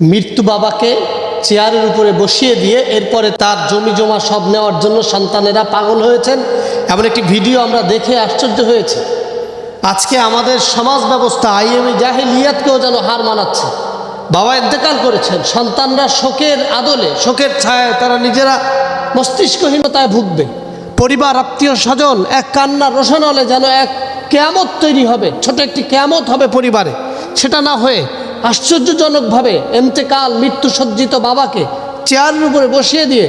মৃত্যু বাবাকে চেয়ারের উপরে বসিয়ে দিয়ে এরপরে তার জমি জমা সব নেওয়ার জন্য সন্তানেরা পাগল হয়েছেন। এমন একটি ভিডিও আমরা দেখে আশ্চর্য হয়েছে। আজকে আমাদের সমাজ ব্যবস্থা আইএমই জাহিলিয়াতকেও যেন হার মানাচ্ছে। বাবা ইন্তেকাল করেছেন, সন্তানরা শোকের আদলে, শোকের ছায়ায় তারা নিজেরা মস্তিষ্কহীনতায় ভুগবে। পরিবার, আত্মীয় স্বজন, এক কান্নার রোশনলে যেন এক কেয়ামত তৈরি হবে, ছোট একটি কেয়ামত হবে পরিবারে। সেটা না হয়ে আশ্চর্যজনকভাবে এন্তেকাল মৃত্যুসজ্জিত বাবাকে চেয়ারের উপরে বসিয়ে দিয়ে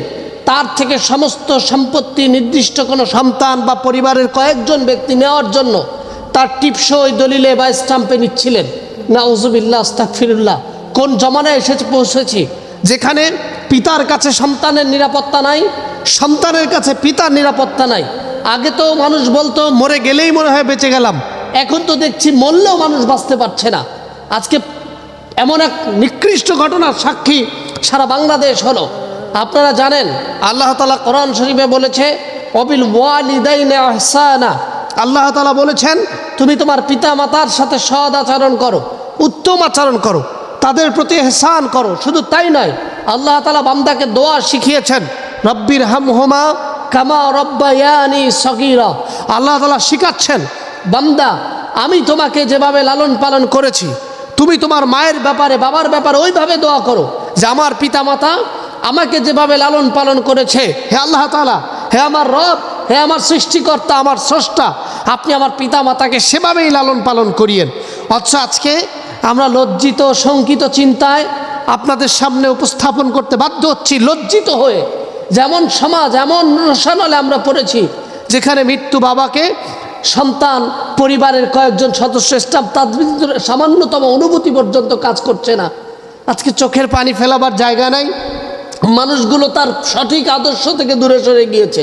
তার থেকে সমস্ত সম্পত্তি, নির্দিষ্ট কোনো সন্তান বা পরিবারের কয়েকজন ব্যক্তি নেওয়ার জন্য তার টিপসই দলিলে বা স্টাম্পে নিচ্ছিলেন। নাউজুবিল্লাহ আস্তাকফিরুল্লাহ কোন জমানায় এসেছে, পৌঁছেছি? যেখানে পিতার কাছে সন্তানের নিরাপত্তা নাই, সন্তানের কাছে পিতার নিরাপত্তা নাই। আগে তো মানুষ বলতো, মরে গেলেই মনে হয় বেঁচে গেলাম। এখন তো দেখছি মরলেও মানুষ বাঁচতে পারছে না। আজকে এমন এক নিকৃষ্ট ঘটনার সাক্ষী সারা বাংলাদেশ হলো। আপনারা জানেন, আল্লাহ তালা কোরআন শরীফে বলেছে, অবিল ওয়ালিদাইনে আল্লাহ তালা বলেছেন, তুমি তোমার পিতা মাতার সাথে সদ আচরণ করো, উত্তম আচরণ করো, তাদের প্রতি এহসান করো। শুধু তাই নয়, আল্লাহ তালা বান্দাকে দোয়া শিখিয়েছেন, রব্বির হাম হোমা কামা রব্বায়ানি সগিরা। আল্লাহ তালা শিখাচ্ছেন, বান্দা, আমি তোমাকে যেভাবে লালন পালন করেছি তুমি তোমার মায়ের ব্যাপারে, বাবার ব্যাপারে ওইভাবে দোয়া করো যে আমার পিতা মাতা আমাকে যেভাবে লালন পালন করেছে, হে আল্লাহ তালা হে আমার রব, হে আমার সৃষ্টিকর্তা, আমার স্রষ্টা, আপনি আমার পিতা মাতাকে সেভাবেই লালন পালন করিয়েন। অথচ আজকে আমরা লজ্জিত, শঙ্কিত চিন্তায় আপনাদের সামনে উপস্থাপন করতে বাধ্য হচ্ছি, লজ্জিত হয়ে। যেমন সমাজ, এমন রসানলে আমরা পড়েছি, যেখানে মৃত্যু বাবাকে সন্তান, পরিবারের কয়েকজন সদস্য স্টাফ তাদের সামান্যতম অনুভূতি পর্যন্ত কাজ করছে না। আজকে চোখের পানি ফেলাবার জায়গা নাই। মানুষগুলো তার সঠিক আদর্শ থেকে দূরে সরে গিয়েছে।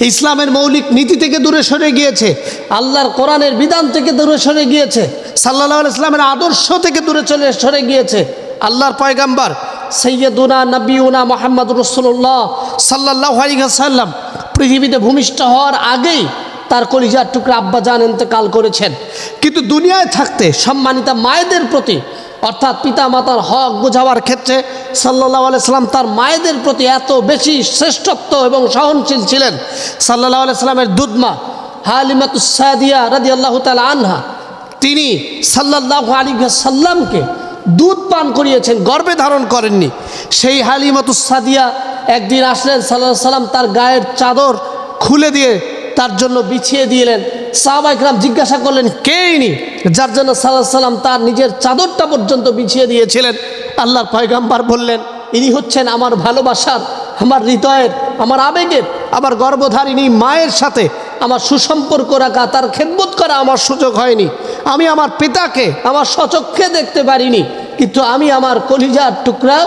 ইসলামের মৌলিক নীতি থেকে দূরে সরে গিয়েছে। আল্লাহর কোরআনের বিধান থেকে দূরে সরে গিয়েছে। সাল্লাহ ইসলামের আদর্শ থেকে দূরে চলে সরে গিয়েছে। আল্লাহর পয়গাম্বার সৈয়দুনা নবীনা মোহাম্মদ রসুল্লাহ সাল্লাহ সাল্লাম পৃথিবীতে ভূমিষ্ঠ হওয়ার আগেই তার কলিজার টুকরা আব্বা জান ইন্তেকাল করেছেন। কিন্তু দুনিয়ায় থাকতে সম্মানিতা মায়েদের প্রতি, অর্থাৎ পিতা মাতার হক বোঝাবার ক্ষেত্রে সাল্লাহ আলাইসাল্লাম তার মায়েদের প্রতি এত বেশি শ্রেষ্ঠত্ব এবং সহনশীল ছিলেন। সাল্লাহ আলাইসাল্লামের দুধমা হালিমাতুসাদিয়া রাদি আল্লাহ তালা আনহা, তিনি সাল্লাহ আলী সাল্লামকে দুধ পান করিয়েছেন, গর্বে ধারণ করেননি। সেই হালিমাতুসাদিয়া একদিন আসলেন সাল্লাহ সাল্লাম তার গায়ের চাদর খুলে দিয়ে তার জন্য বিছিয়ে দিলেন। সাহাবা ইকরাম জিজ্ঞাসা করলেন, কে ইনি? যার জন্য সাল্লাহ সাল্লাম তার নিজের চাদরটা পর্যন্ত বিছিয়ে দিয়েছিলেন। আল্লাহর পয়গাম্বার বললেন, ইনি হচ্ছেন আমার ভালোবাসার, আমার হৃদয়ের, আমার আবেগের, আমার গর্ভধারিণী মায়ের সাথে আমার সুসম্পর্ক রাখা, তার খেদবোধ করা আমার সুযোগ হয়নি। আমি আমার পিতাকে, আমার সচক্ষে দেখতে পারিনি। কিন্তু আমি আমার কলিজার টুকরা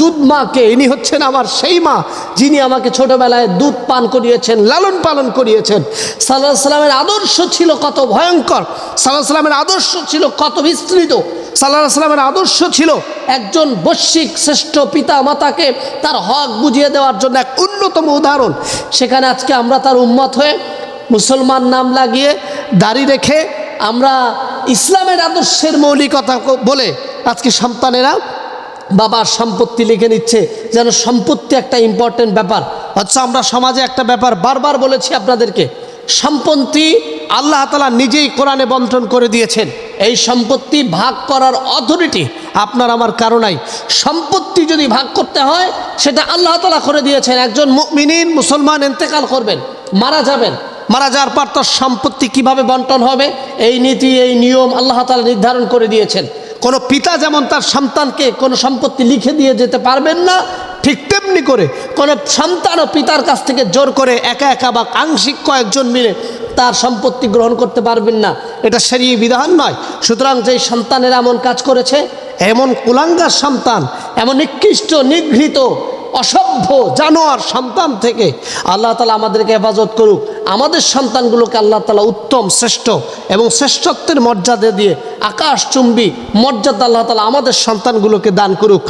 দুধ মাকে, ইনি হচ্ছেন আমার সেই মা, যিনি আমাকে ছোটবেলায় দুধ পান করিয়েছেন, লালন পালন করিয়েছেন। সাল্লাহ সাল্লামের আদর্শ ছিল কত ভয়ঙ্কর সাল্লাহ সাল্লামের আদর্শ ছিল কত বিস্তৃত সাল্লাহ সাল্লামের আদর্শ ছিল একজন বৈশ্বিক শ্রেষ্ঠ পিতা মাতাকে তার হক বুঝিয়ে দেওয়ার জন্য এক অন্যতম উদাহরণ। সেখানে আজকে আমরা তার উম্মত হয়ে মুসলমান নাম লাগিয়ে দাড়ি রেখে আমরা ইসলামের আদর্শের মৌলিকতা বলে আজকে সন্তানেরা বাবার সম্পত্তি লিখে নিচ্ছে, যেন সম্পত্তি একটা ইম্পর্টেন্ট ব্যাপার। আচ্ছা আমরা সমাজে একটা ব্যাপার বারবার বলেছি আপনাদেরকে, সম্পত্তি আল্লাহ তালা নিজেই কোরআনে বন্টন করে দিয়েছেন। এই সম্পত্তি ভাগ করার অথরিটি আপনার আমার কারণাই সম্পত্তি যদি ভাগ করতে হয়, সেটা আল্লাহ তালা করে দিয়েছেন। একজন মিনিন মুসলমান এন্তেকাল করবেন, মারা যাবেন। মারা যাওয়ার পর তার সম্পত্তি কীভাবে বন্টন হবে, এই নীতি, এই নিয়ম আল্লাহ তালা নির্ধারণ করে দিয়েছেন। কোনো পিতা যেমন তার সন্তানকে কোনো সম্পত্তি লিখে দিয়ে যেতে পারবেন না, ঠিক তেমনি করে কোনো ও পিতার কাছ থেকে জোর করে একা একা বা আংশিক কয়েকজন মিলে তার সম্পত্তি গ্রহণ করতে পারবেন না। এটা সেরিয়ে বিধান নয়। সুতরাং যেই সন্তানেরা এমন কাজ করেছে, এমন কুলাঙ্গার সন্তান, এমন নিকৃষ্ট, নিগৃহীত অসভ্য জানোয়ার সন্তান থেকে আল্লাহ তালা আমাদেরকে হেফাজত করুক। আমাদের সন্তানগুলোকে আল্লাহ তালা উত্তম, শ্রেষ্ঠ এবং শ্রেষ্ঠত্বের মর্যাদা দিয়ে আকাশ চুম্বি মর্যাদা আল্লাহ তালা আমাদের সন্তানগুলোকে দান করুক।